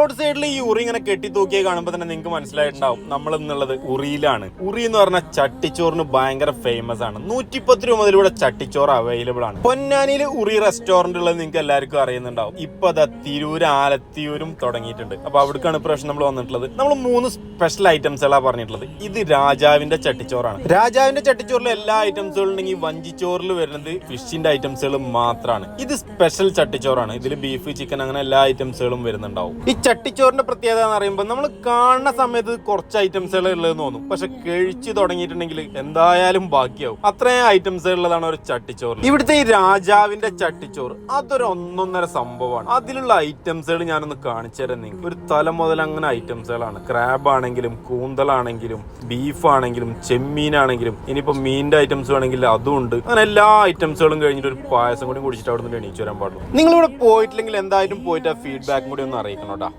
Road സൈഡിൽ ഈ ഉറി ഇങ്ങനെ കെട്ടി തൂക്കിയെ കാണുമ്പോൾ തന്നെ നിങ്ങൾക്ക് മനസ്സിലായിട്ടുണ്ടാവും നമ്മൾ എന്നുള്ളത് ഉറിയിലാണ്. ഉറി എന്ന് പറഞ്ഞാൽ ചട്ടിച്ചോറിന് ഭയങ്കര ഫേമസ് ആണ്. നൂറ്റിപ്പത്ത് രൂപ മുതലിവിടെ ചട്ടിച്ചോറ് അവൈലബിൾ ആണ്. പൊന്നാനിയിൽ ഉറി റെസ്റ്റോറന്റ് ഉള്ളത് നിങ്ങൾക്ക് എല്ലാവർക്കും അറിയുന്നുണ്ടാവും. ഇപ്പൊ അതാ തിരൂര് ആലത്തിയൂരും തുടങ്ങിയിട്ടുണ്ട്. അപ്പൊ അവിടേക്കാണ് പ്രശ്നം നമ്മൾ വന്നിട്ടുള്ളത്. നമ്മൾ മൂന്ന് സ്പെഷ്യൽ ഐറ്റംസ് ഐറ്റംസുകളാണ് പറഞ്ഞിട്ടുള്ളത്. ഇത് രാജാവിന്റെ ചട്ടിച്ചോറാണ്. രാജാവിന്റെ ചട്ടിച്ചോറിൽ എല്ലാ ഐറ്റംസുകളും ഉണ്ടെങ്കിൽ വഞ്ചിച്ചോറിൽ വരുന്നത് ഫിഷിന്റെ ഐറ്റംസുകൾ മാത്രമാണ് ഇത് സ്പെഷ്യൽ ചട്ടിച്ചോറാണ്. ഇതിൽ ബീഫ് ചിക്കൻ അങ്ങനെ എല്ലാ ഐറ്റംസുകളും വരുന്നുണ്ടാവും. ഈ ചട്ടിച്ചോറിന്റെ പ്രത്യേകത എന്ന് പറയുമ്പോൾ നമ്മൾ കാണുന്ന സമയത്ത് കുറച്ച് ഐറ്റംസുകൾ ഉള്ളതെന്ന് തോന്നും. പക്ഷെ കഴിച്ചു തുടങ്ങിയിട്ടുണ്ടെങ്കിൽ എന്തായാലും ബാക്കിയാവും അത്രയും ഐറ്റംസ് ഉള്ളതാണ് ഒരു ചട്ടിച്ചോറ്. ഇവിടുത്തെ ഈ രാജാവിന്റെ ചട്ടിച്ചോറ് അതൊരു ഒന്നൊന്നര സംഭവമാണ്. അതിലുള്ള ഐറ്റംസുകൾ ഞാനൊന്ന് കാണിച്ചു തരാം നിങ്ങൾ ഒരു തല മുതൽ അങ്ങനെ ഐറ്റംസുകളാണ് ക്രാബ് ആണെങ്കിലും കൂന്തലാണെങ്കിലും ബീഫ് ആണെങ്കിലും ചെമ്മീൻ ചെമ്മീനാണെങ്കിലും ഇനിയിപ്പോ മീനിന്റെ ഐറ്റംസ് ആണെങ്കിൽ അതും ഉണ്ട്. അങ്ങനെ എല്ലാ ഐറ്റംസുകളും കഴിഞ്ഞിട്ട് ഒരു പായസം കൂടി കുടിച്ചിട്ട് അവിടെ നിന്ന് എണീച്ചു വരാൻ പാടുള്ളൂ. നിങ്ങളിവിടെ പോയിട്ടില്ലെങ്കിൽ എന്തായാലും പോയിട്ട് ആ ഫീഡ്ബാക്കും കൂടി ഒന്ന് അറിയിക്കണം കേട്ടോ.